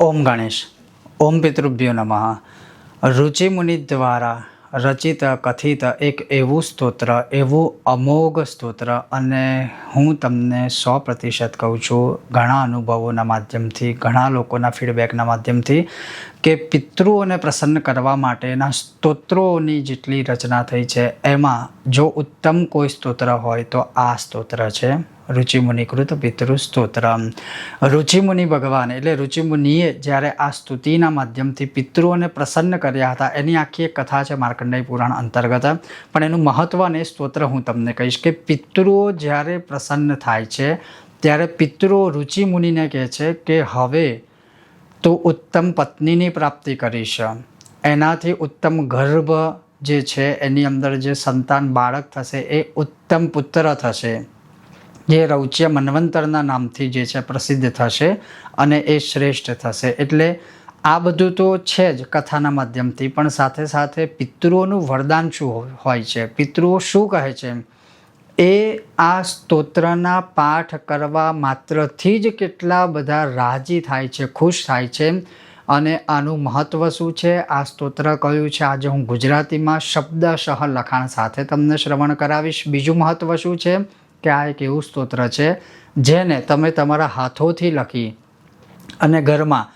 ઓમ ગણેશ. ઓમ પિતૃભ્યો નમઃ. રુચિમુનિ દ્વારા રચિત, કથિત એક એવું સ્તોત્ર, એવું અમોઘ સ્તોત્ર અને હું તમને સો પ્રતિશત કહું છું, ઘણા અનુભવોના માધ્યમથી, ઘણા લોકોના ફીડબેકના માધ્યમથી, કે પિતૃઓને પ્રસન્ન કરવા માટેના સ્તોત્રોની જેટલી રચના થઈ છે, એમાં જો ઉત્તમ કોઈ સ્તોત્ર હોય તો આ સ્તોત્ર છે. રુચિમુનિકૃત પિતૃ સ્તોત્ર રુચિમુનિ ભગવાન એટલે રુચિમુનિએ જ્યારે આ સ્તુતિના માધ્યમથી પિતૃઓને પ્રસન્ન કર્યા હતા, એની આખી એક કથા છે માર્કંડેય પુરાણ અંતર્ગત. પણ એનું મહત્વ અને સ્તોત્ર હું તમને કહીશ કે પિતૃઓ જ્યારે પ્રસન્ન થાય છે. ત્યારે પિતૃઓ રુચિમુનિને કહે છે કે, હવે તું ઉત્તમ પત્નીની પ્રાપ્તિ કરીશ. એનાથી ઉત્તમ ગર્ભ જે છે, એની અંદર જે સંતાન બાળક થશે, એ ઉત્તમ પુત્ર થશે. જે રૌચ્ય મન્વંતરના નામથી જે છે પ્રસિદ્ધ થશે અને એ શ્રેષ્ઠ થશે. એટલે આ બધું તો છે જ કથાના માધ્યમથી, પણ સાથે સાથે પિતૃઓનું વરદાન શું હોય છે? પિતૃઓ શું કહે છે એ આ સ્તોત્રના પાઠ કરવા માત્રથી જ કેટલા બધા રાજી થાય છે, ખુશ થાય છે. અને આનું મહત્ત્વ શું છે? આ સ્તોત્ર કયું છે? આજે હું ગુજરાતીમાં શબ્દશઃ લખાણ સાથે તમને શ્રવણ કરાવીશ. બીજું મહત્ત્વ શું છે? કે આ એક એવું સ્તોત્ર છે, જેને તમે તમારા હાથોથી લખી અને ઘરમાં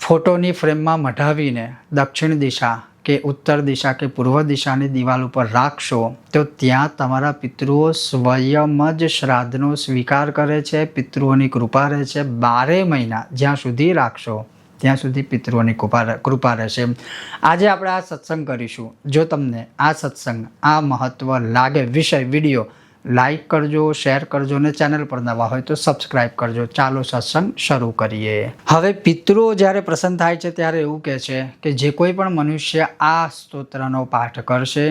ફોટોની ફ્રેમમાં મઢાવીને દક્ષિણ દિશા કે ઉત્તર દિશા કે પૂર્વ દિશાની દિવાલ ઉપર રાખશો, તો ત્યાં તમારા પિતૃઓ સ્વયં જ શ્રાદ્ધનો સ્વીકાર કરે છે, પિતૃઓની કૃપા રહે છે, બારે મહિના જ્યાં સુધી રાખશો, ત્યાં સુધી પિતૃઓની કૃપા કૃપા રહેશે. આજે આપણે આ સત્સંગ કરીશું. જો તમને આ સત્સંગ, આ મહત્ત્વ લાગે, વિષય, વીડિયો લાઈક કરજો શેર કરજો અને ચેનલ પર નવા હોય તો સબસ્ક્રાઈબ કરજો. ચાલો સત્સંગ શરૂ કરીએ. હવે પિતૃઓ જ્યારે પ્રસન્ન થાય છે ત્યારે એવું કહે છે કે જે કોઈ પણ મનુષ્ય આ સ્તોત્રનો પાઠ કરશે,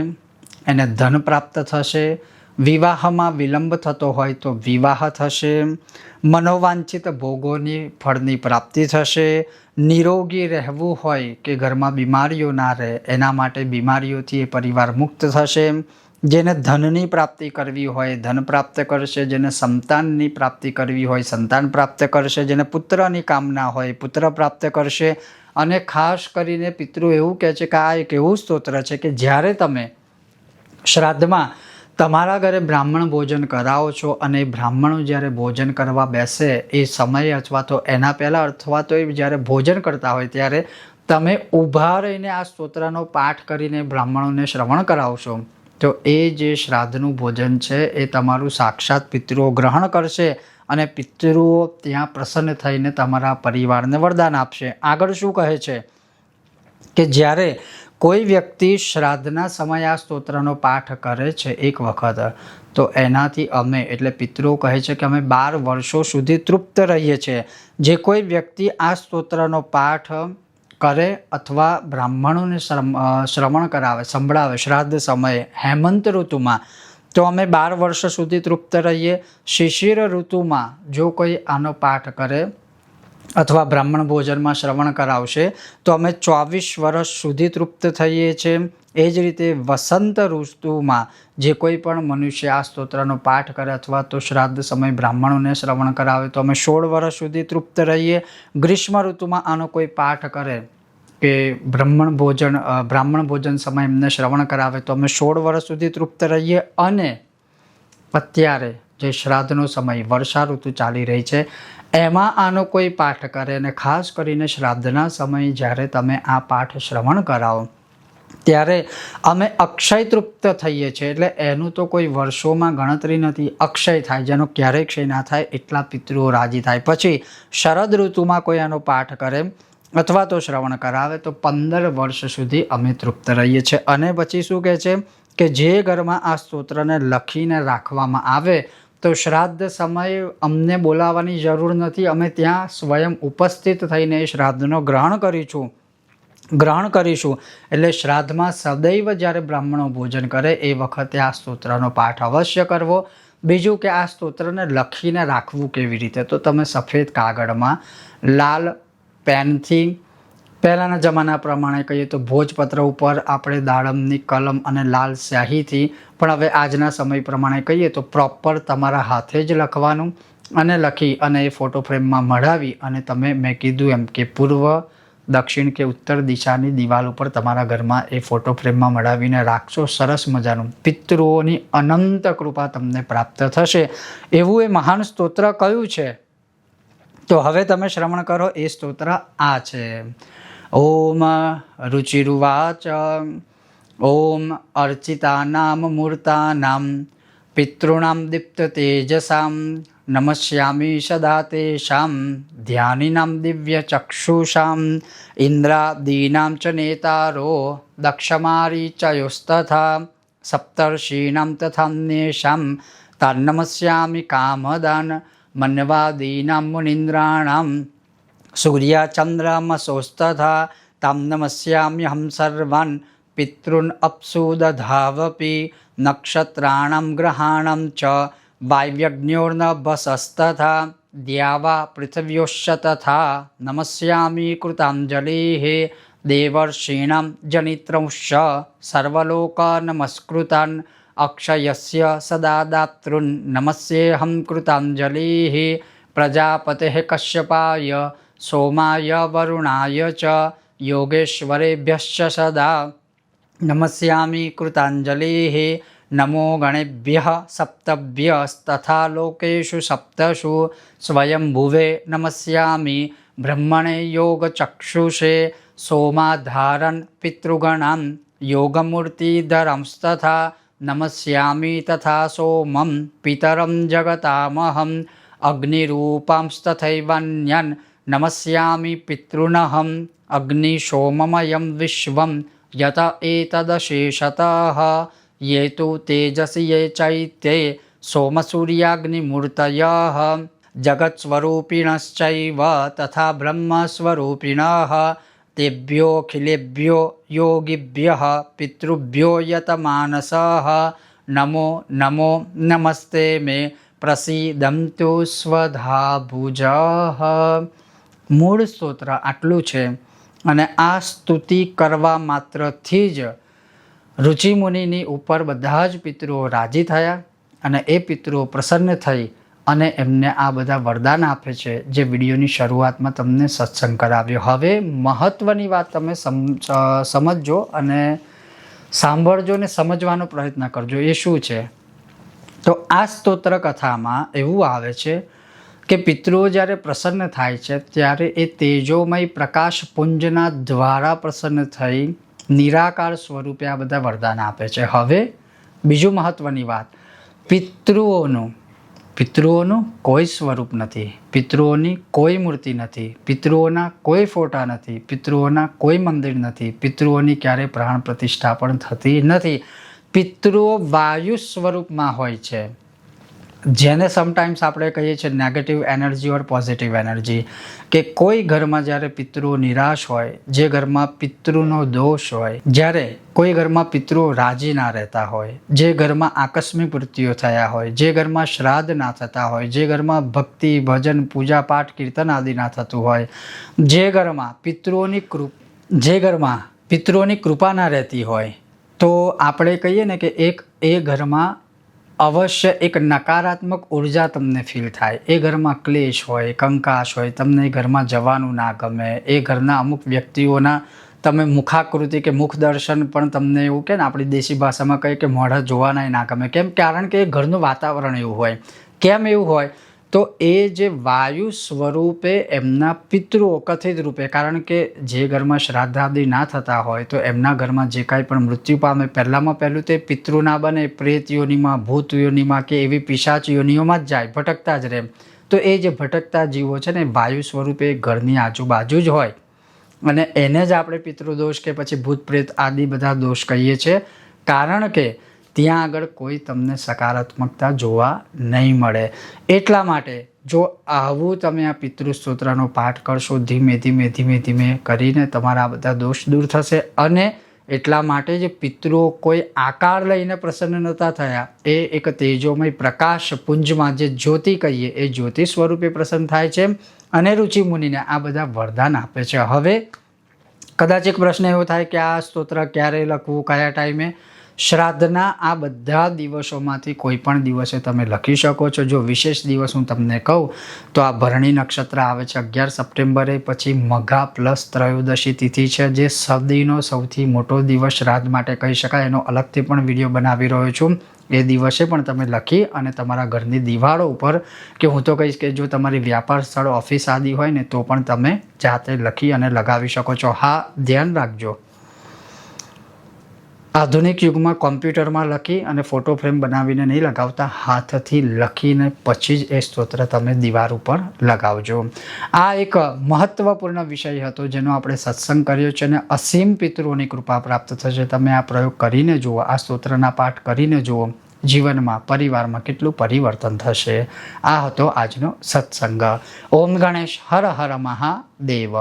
એને ધન પ્રાપ્ત થશે, વિવાહમાં વિલંબ થતો હોય તો વિવાહ થશે, મનોવાંછિત ભોગોની ફળની પ્રાપ્તિ થશે, નિરોગી રહેવું હોય કે ઘરમાં બીમારીઓ ના રહે, એના માટે બીમારીઓથી એ પરિવાર મુક્ત થશે જેને ધનની પ્રાપ્તિ કરવી હોય, ધન પ્રાપ્ત કરશે, જેને સંતાનની પ્રાપ્તિ કરવી હોય, સંતાન પ્રાપ્ત કરશે, જેને પુત્રની કામના હોય, પુત્ર પ્રાપ્ત કરશે. અને ખાસ કરીને પિતૃ એવું કહે છે કે આ એક એવું સ્તોત્ર છે કે જ્યારે તમે શ્રાદ્ધમાં તમારા ઘરે બ્રાહ્મણ ભોજન કરાવો છો અને બ્રાહ્મણો જ્યારે ભોજન કરવા બેસે એ સમયે અથવા તો એના પહેલાં અથવા તો એ જ્યારે ભોજન કરતા હોય ત્યારે તમે ઊભા રહીને આ સ્તોત્રનો પાઠ કરીને બ્રાહ્મણોને શ્રવણ કરાવશો. તો એ જે શ્રાદ્ધનું ભોજન છે, એ તમારું સાક્ષાત પિતૃઓ ગ્રહણ કરશે અને પિતૃઓ ત્યાં પ્રસન્ન થઈને તમારા પરિવારને વરદાન આપશે. આગળ શું કહે છે? કે જ્યારે કોઈ વ્યક્તિ શ્રાદ્ધના સમયે આ સ્તોત્રનો પાઠ કરે છે એક વખત, તો એનાથી અમે, એટલે પિતૃઓ કહે છે કે અમે બાર વર્ષો સુધી તૃપ્ત રહીએ છીએ. જે કોઈ વ્યક્તિ આ સ્તોત્રનો પાઠ કરે અથવા બ્રાહ્મણોને શ્રવણ કરાવે, સંભળાવે, શ્રાદ્ધ સમયે, હેમંત ઋતુમાં, તો અમે બાર વર્ષ સુધી તૃપ્ત રહીએ. શિશિર ઋતુમાં જો કોઈ આનો પાઠ કરે અથવા બ્રાહ્મણ ભોજનમાં શ્રવણ કરાવશે, તો અમે ચોવીસ વર્ષ સુધી તૃપ્ત થઈએ છીએ. એ જ રીતે વસંત ઋતુમાં જે કોઈ પણ મનુષ્ય આ સ્તોત્રનો પાઠ કરે અથવા તો શ્રાદ્ધ સમય બ્રાહ્મણોને શ્રવણ કરાવે, તો અમે સોળ વર્ષ સુધી તૃપ્ત રહીએ. ગ્રીષ્મ ઋતુમાં આનો કોઈ પાઠ કરે કે બ્રાહ્મણ ભોજન બ્રાહ્મણ ભોજન સમય એમને શ્રવણ કરાવે, તો અમે સોળ વર્ષ સુધી તૃપ્ત રહીએ. અને અત્યારે જે શ્રાદ્ધનો સમય, વર્ષા ઋતુ ચાલી રહી છે એમાં આનો કોઈ પાઠ કરે અને ખાસ કરીને શ્રાદ્ધના સમયે જ્યારે તમે આ પાઠ શ્રવણ કરાવો, ત્યારે અમે અક્ષય તૃપ્ત થઈએ છીએ. એટલે એનું તો કોઈ વર્ષોમાં ગણતરી નથી. અક્ષય થાય, જેનો ક્યારેય ક્ષય ના થાય, એટલા પિતૃઓ રાજી થાય. પછી શરદ ઋતુમાં કોઈ આનો પાઠ કરે અથવા તો શ્રવણ કરાવે, તો પંદર વર્ષ સુધી અમે તૃપ્ત રહીએ છીએ. અને પછી શું કહે છે કે જે ઘરમાં આ સ્તોત્રને લખીને રાખવામાં આવે તો શ્રાદ્ધ સમયે અમને બોલાવવાની જરૂર નથી. અમે ત્યાં સ્વયં ઉપસ્થિત થઈને એ શ્રાદ્ધનો ગ્રહણ કરીશું. ગ્રહણ કરીશું. એટલે શ્રાદ્ધમાં સદૈવ જ્યારે બ્રાહ્મણો ભોજન કરે એ વખતે આ સ્તોત્રનો પાઠ અવશ્ય કરવો. બીજું કે આ સ્તોત્રને લખીને રાખવું કેવી રીતે? તો તમે સફેદ કાગળમાં લાલ પેનથી પહેલાંના જમાના પ્રમાણે કહીએ તો ભોજપત્ર ઉપર આપણે દાડમની કલમ અને લાલ સ્યાહીથી પણ હવે આજના સમય પ્રમાણે કહીએ તો પ્રોપર તમારા હાથે જ લખવાનું અને લખી અને એ ફોટો ફ્રેમમાં મઢાવી અને તમે મેં કીધું એમ કે પૂર્વ, દક્ષિણ કે ઉત્તર દિશાની દિવાલ ઉપર તમારા ઘરમાં એ ફોટો ફ્રેમમાં મઢાવીને રાખશો. સરસ મજાનું. પિતૃઓની અનંત કૃપા તમને પ્રાપ્ત થશે. એવું એ મહાન સ્તોત્ર કયું છે? તો હવે તમે શ્રવણ કરો, એ સ્તોત્ર આ છે. ઓમ રુચિરુવાચ ઓમ અર્ચિતાનામ મૂર્તાનામ પિતૃણામ દીપ્ત તેજસામ નમસ્યામી સદા તેષામ ધ્યાનીનામ દિવ્ય ચક્ષુષામ ઇન્દ્રાદીનામ ચ નેતારો દક્ષમારીચયોસ્તથા તથા નેષામ તન્નમસ્યામિ કામદાન મન્વાદીનાં મુનીન્દ્રાણાં સૂર્યાચંદ્રમસોસ્તથા તમ નમસ્યામ્યહમ સર્વન પિતૃન અપ્સુ દધાવપી નક્ષત્રાણમ ગ્રહાણમ ચ વાયવ્યજ્ઞોર્નભસસ્તથા દ્યાવા પૃથ્વ્યોશ્ચ તથા નમસ્યામી કૃતાંજલિ દેવર્ષીણ જનિત્રંશ સર્વલોક નમસ્કૃતાન અક્ષયસ્ય સદા દાતૃન નમસ્યેહમ કૃતાંજલિ પ્રજાપતે કશ્યપાય સોમાય વરુણાય ચ યોગેશ્વરેભ્યશ્ચ સદા નમસ્યામી કૃતાંજલિ નમો ગણેભ્યઃ સપ્તભ્યસ્તથા લોકેષુ સપ્તષુ સ્વયંભુવે નમસ્યામી બ્રહ્મણે યોગચક્ષુષે સોમાધારન પિતૃગણાં યોગમૂર્તિધરંસ્તથા નમસ્યામી તથા સોમં પિતરં જગતામહં અગ્નિરૂપાંસ્તથૈવન્યન નમસ્યામિ પિતॄનહં અગ્નિશોમમયં વિશ્વં યત એતદશેષતઃ ये तु तेजसि ये चैत्ये सोमसूर्याग्निमूर्तयः जगत्स्वरूपिणश्चैव तथा ब्रह्मस्वरूपिणः तेभ्योऽखिलेभ्यो योगिभ्यः पितृभ्यो यतमानसः नमो नमो नमस्ते मे પ્રસીદંતુ સ્વધાભુજ મૂળ સ્તોત્ર આટલું છે. અને આ સ્તુતિ કરવા માત્રથી જ રુચિમુનિની ઉપર બધા જ પિતૃઓ રાજી થયા અને એ પિતૃઓ પ્રસન્ન થઈ અને એમને આ બધા વરદાન આપે છે જે વિડીયોની શરૂઆતમાં તમને સત્સંગ કરાવ્યો. હવે મહત્ત્વની વાત તમે સમજો અને સાંભળજો ને સમજવાનો પ્રયત્ન કરજો. એ શું છે? તો આ સ્તોત્ર કથામાં એવું આવે છે કે પિતૃઓ જ્યારે પ્રસન્ન થાય છે, ત્યારે એ તેજોમય પ્રકાશ પુંજના દ્વારા પ્રસન્ન થઈ નિરાકાર સ્વરૂપે આ બધા વરદાન આપે છે. હવે બીજું મહત્ત્વની વાત. પિતૃઓનું પિતૃઓનું કોઈ સ્વરૂપ નથી. પિતૃઓની કોઈ મૂર્તિ નથી. પિતૃઓના કોઈ ફોટા નથી. પિતૃઓના કોઈ મંદિર નથી. પિતૃઓની ક્યારેય પ્રાણ પ્રતિષ્ઠા પણ થતી નથી. પિતૃઓ વાયુ સ્વરૂપમાં હોય છે. જેને સમટાઈમ્સ આપણે કહીએ છીએ negative energy or positive energy કે કોઈ ઘરમાં જ્યારે પિતૃઓ નિરાશ હોય, જે ઘરમાં પિતૃનો દોષ હોય, જ્યારે કોઈ ઘરમાં પિતૃઓ રાજી ના રહેતા હોય, જે ઘરમાં આકસ્મિક વૃત્તિઓ થયા હોય, જે ઘરમાં શ્રાદ્ધ ના થતા હોય, જે ઘરમાં ભક્તિ, ભજન, પૂજા પાઠ, કીર્તન આદિ ના થતું હોય, જે ઘરમાં પિતૃઓની કૃપ, જે ઘરમાં પિતૃઓની કૃપા ના રહેતી હોય, તો આપણે કહીએ ને કે એક એ ઘરમાં અવશ્ય એક નકારાત્મક ઊર્જા તમને ફીલ થાય. એ ઘરમાં ક્લેશ હોય કંકાશ હોય, તમને એ ઘરમાં જવાનું ના ગમે. એ ઘરના અમુક વ્યક્તિઓના તમે મુખાકૃતિ કે મુખ દર્શન પણ તમને એવું કે ને, આપણી દેશી ભાષામાં કહીએ કે મોઢા જોવાના ના ગમે. કેમ? કારણ કે એ ઘરનું વાતાવરણ એવું હોય. કેમ એવું હોય? તો એ જે વાયુ સ્વરૂપે એમના પિતૃઓ કથિત રૂપે, કારણ કે જે ઘરમાં શ્રાદ્ધાદિ ના થતા હોય, તો એમના ઘરમાં જે કાંઈ પણ મૃત્યુ પામે, પહેલાંમાં પહેલું તે પિતૃ ના બને પ્રેત યોનિમાં ભૂત યોનિમાં કે એવી પિશાચ યોનિઓમાં જ જાય, ભટકતા જ રહે. તો એ જે ભટકતા જીવો છે ને વાયુ સ્વરૂપે ઘરની આજુબાજુ જ હોય. અને એને જ આપણે પિતૃદોષ કે પછી ભૂત પ્રેત આદિ બધા દોષ કહીએ છીએ. કારણ કે ત્યાં આગળ કોઈ તમને સકારાત્મકતા જોવા નહીં મળે. એટલા માટે જો આવું તમે આ પિતૃ સ્તોત્રનો પાઠ કરશો, ધીમે ધીમે ધીમે ધીમે કરીને તમારા બધા દોષ દૂર થશે અને એટલા માટે જે પિતૃઓ કોઈ આકાર લઈને પ્રસન્ન નહોતા થયા, એ એક તેજોમય પ્રકાશ પુંજમાં જે જ્યોતિ કહીએ, એ જ્યોતિ સ્વરૂપે પ્રસન્ન થાય છે અને રુચિ મુનિને આ બધા વરદાન આપે છે. હવે કદાચ એક પ્રશ્ન એવો થાય કે આ સ્તોત્ર ક્યારે લખવું, કયા ટાઈમે? શ્રાદ્ધના આ બધા દિવસોમાંથી કોઈ પણ દિવસે તમે લખી શકો છો. જો વિશેષ દિવસ હું તમને કહું, તો આ ભરણી નક્ષત્ર આવે છે અગિયાર સપ્ટેમ્બરે, પછી મઘા પ્લસ ત્રયોદશી તિથિ છે, જે સદીનો સૌથી મોટો દિવસ શ્રાદ્ધ માટે કહી શકાય. એનો અલગથી પણ વીડિયો બનાવી રહ્યો છું. એ દિવસે પણ તમે લખી અને તમારા ઘરની દિવાળો ઉપર, કે હું તો કહીશ કે જો તમારી વ્યાપાર સ્થળ, ઓફિસ આદિ હોય ને, તો પણ તમે જાતે લખી અને લગાવી શકો છો. હા, ધ્યાન રાખજો. આધુનિક યુગમાં કોમ્પ્યુટરમાં લખી અને ફોટો ફ્રેમ બનાવીને નહીં લગાવતા, હાથથી લખીને પછી જ એ સ્તોત્ર તમે દીવાર ઉપર લગાવજો. આ એક મહત્વપૂર્ણ વિષય હતો જેનો આપણે સત્સંગ કર્યો છે અને અસીમ પિતૃઓની કૃપા પ્રાપ્ત થશે. તમે આ પ્રયોગ કરીને જુઓ, આ સ્તોત્રના પાઠ કરીને જુઓ. જીવનમાં, પરિવારમાં કેટલું પરિવર્તન થશે? આ હતો આજનો સત્સંગ. ઓમ ગણેશ હર હર મહાદેવ.